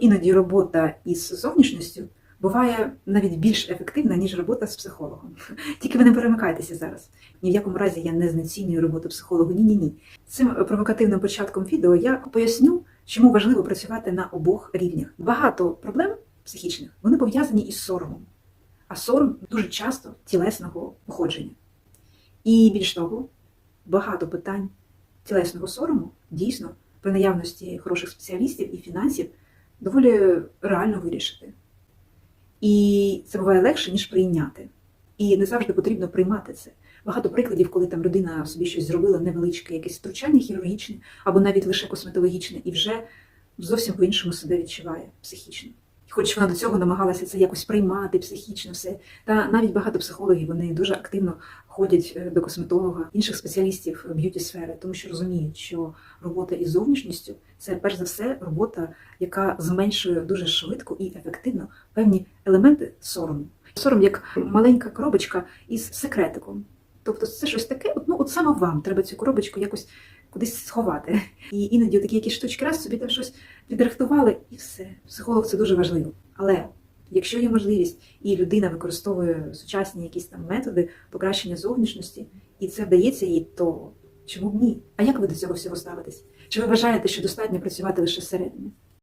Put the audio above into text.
Іноді робота із зовнішністю буває навіть більш ефективна, ніж робота з психологом. Тільки ви не перемикайтеся зараз. Ні в якому разі я не знецінюю роботу психологу. Ні, ні, ні. Цим провокативним початком відео я поясню, чому важливо працювати на обох рівнях. Багато проблем психічних вони пов'язані із соромом, а сором дуже часто тілесного походження. І більш того, багато питань тілесного сорому дійсно при наявності хороших спеціалістів і фінансів доволі реально вирішити. І це буває легше, ніж прийняти. І не завжди потрібно приймати це. Багато прикладів, коли там людина собі щось зробила невеличке, якесь втручання хірургічне або навіть лише косметологічне, і вже зовсім по-іншому себе відчуває психічно. Хоч вона до цього намагалася це якось приймати психічно все. Та навіть багато психологів вони дуже активно ходять е, до косметолога, інших спеціалістів б'юті сфери, тому що розуміють, що робота із зовнішністю це перш за все робота, яка зменшує дуже швидко і ефективно певні елементи сорому. Сором як маленька коробочка із секретиком. Тобто це щось таке, от, ну от саме вам треба цю коробочку якось кудись сховати. І іноді такі якісь штучки раз собі там щось підрихтували, і все. Психолог це дуже важливо. Але якщо є можливість, і людина використовує сучасні якісь там методи покращення зовнішності, і це вдається їй, то чому б ні? А як ви до цього всього ставитесь? Чи ви вважаєте, що достатньо працювати лише зсередини?